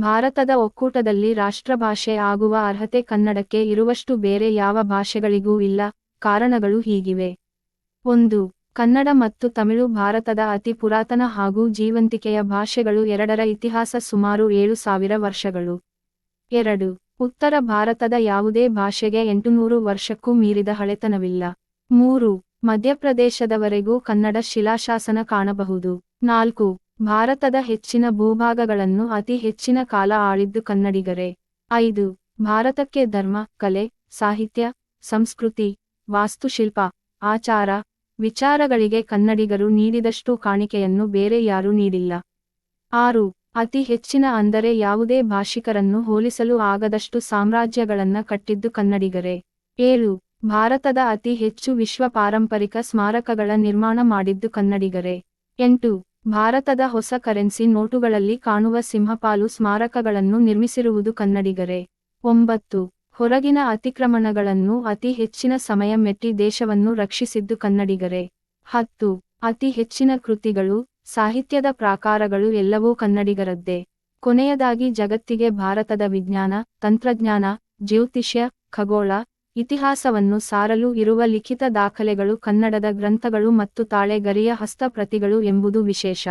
ಭಾರತದ ಒಕ್ಕೂಟದಲ್ಲಿ ರಾಷ್ಟ್ರಭಾಷೆ ಆಗುವ ಅರ್ಹತೆ ಕನ್ನಡಕ್ಕೆ ಇರುವಷ್ಟು ಬೇರೆ ಯಾವ ಭಾಷೆಗಳಿಗೂ ಇಲ್ಲ, ಕಾರಣಗಳು ಹೀಗಿವೆ. ಒಂದು, ಕನ್ನಡ ಮತ್ತು ತಮಿಳು ಭಾರತದ ಅತಿ ಪುರಾತನ ಹಾಗೂ ಜೀವಂತಿಕೆಯ ಭಾಷೆಗಳು ಎರಡರ ಇತಿಹಾಸ ಸುಮಾರು ಏಳು ಸಾವಿರ ವರ್ಷಗಳು. ಎರಡು, ಉತ್ತರ ಭಾರತದ ಯಾವುದೇ ಭಾಷೆಗೆ ಎಂಟುನೂರು ವರ್ಷಕ್ಕೂ ಮೀರಿದ ಹಳೆತನವಿಲ್ಲ. ಮೂರು, ಮಧ್ಯಪ್ರದೇಶದವರೆಗೂ ಕನ್ನಡ ಶಿಲಾಶಾಸನ ಕಾಣಬಹುದು. ನಾಲ್ಕು ಭಾರತದ ಹೆಚ್ಚಿನ ಭೂಭಾಗಗಳನ್ನು ಅತಿ ಹೆಚ್ಚಿನ ಕಾಲ ಆಳಿದ್ದು ಕನ್ನಡಿಗರೇ. ಐದು, ಭಾರತಕ್ಕೆ ಧರ್ಮ, ಕಲೆ, ಸಾಹಿತ್ಯ, ಸಂಸ್ಕೃತಿ, ವಾಸ್ತುಶಿಲ್ಪ, ಆಚಾರ, ವಿಚಾರಗಳಿಗೆ ಕನ್ನಡಿಗರು ನೀಡಿದಷ್ಟು ಕಾಣಿಕೆಯನ್ನು ಬೇರೆ ಯಾರೂ ನೀಡಿಲ್ಲ. ಆರು, ಅತಿ ಹೆಚ್ಚಿನ ಅಂದರೆ ಯಾವುದೇ ಭಾಷಿಕರನ್ನು ಹೋಲಿಸಲು ಆಗದಷ್ಟು ಸಾಮ್ರಾಜ್ಯಗಳನ್ನ ಕಟ್ಟಿದ್ದು ಕನ್ನಡಿಗರೇ. ಏಳು, ಭಾರತದ ಅತಿ ಹೆಚ್ಚು ವಿಶ್ವ ಪಾರಂಪರಿಕ ಸ್ಮಾರಕಗಳ ನಿರ್ಮಾಣ ಮಾಡಿದ್ದು ಕನ್ನಡಿಗರೇ. ಎಂಟು ಭಾರತದ ಹೊಸ ಕರೆನ್ಸಿ ನೋಟುಗಳಲ್ಲಿ ಕಾಣುವ ಸಿಂಹಪಾಲು ಸ್ಮಾರಕಗಳನ್ನು ನಿರ್ಮಿಸಿರುವುದು ಕನ್ನಡಿಗರೇ. ಒಂಬತ್ತು. ಹೊರಗಿನ ಅತಿಕ್ರಮಣಗಳನ್ನು ಅತಿ ಹೆಚ್ಚಿನ ಸಮಯ ಮೆಟ್ಟಿ ದೇಶವನ್ನು ರಕ್ಷಿಸಿದ್ದು ಕನ್ನಡಿಗರೇ. ಹತ್ತು. ಅತಿ ಹೆಚ್ಚಿನ ಕೃತಿಗಳು, ಸಾಹಿತ್ಯದ ಪ್ರಾಕಾರಗಳು ಎಲ್ಲವೂ ಕನ್ನಡಿಗರದ್ದೇ. ಕೊನೆಯದಾಗಿ ಜಗತ್ತಿಗೆ ಭಾರತದ ವಿಜ್ಞಾನ, ತಂತ್ರಜ್ಞಾನ, ಜ್ಯೋತಿಷ್ಯ, ಖಗೋಳ ಇತಿಹಾಸವನ್ನು ಸಾರಲು ಇರುವ ಲಿಖಿತ ದಾಖಲೆಗಳು ಕನ್ನಡದ ಗ್ರಂಥಗಳು ಮತ್ತು ತಾಳೆಗರಿಯ ಹಸ್ತಪ್ರತಿಗಳು ಎಂಬುದು ವಿಶೇಷ.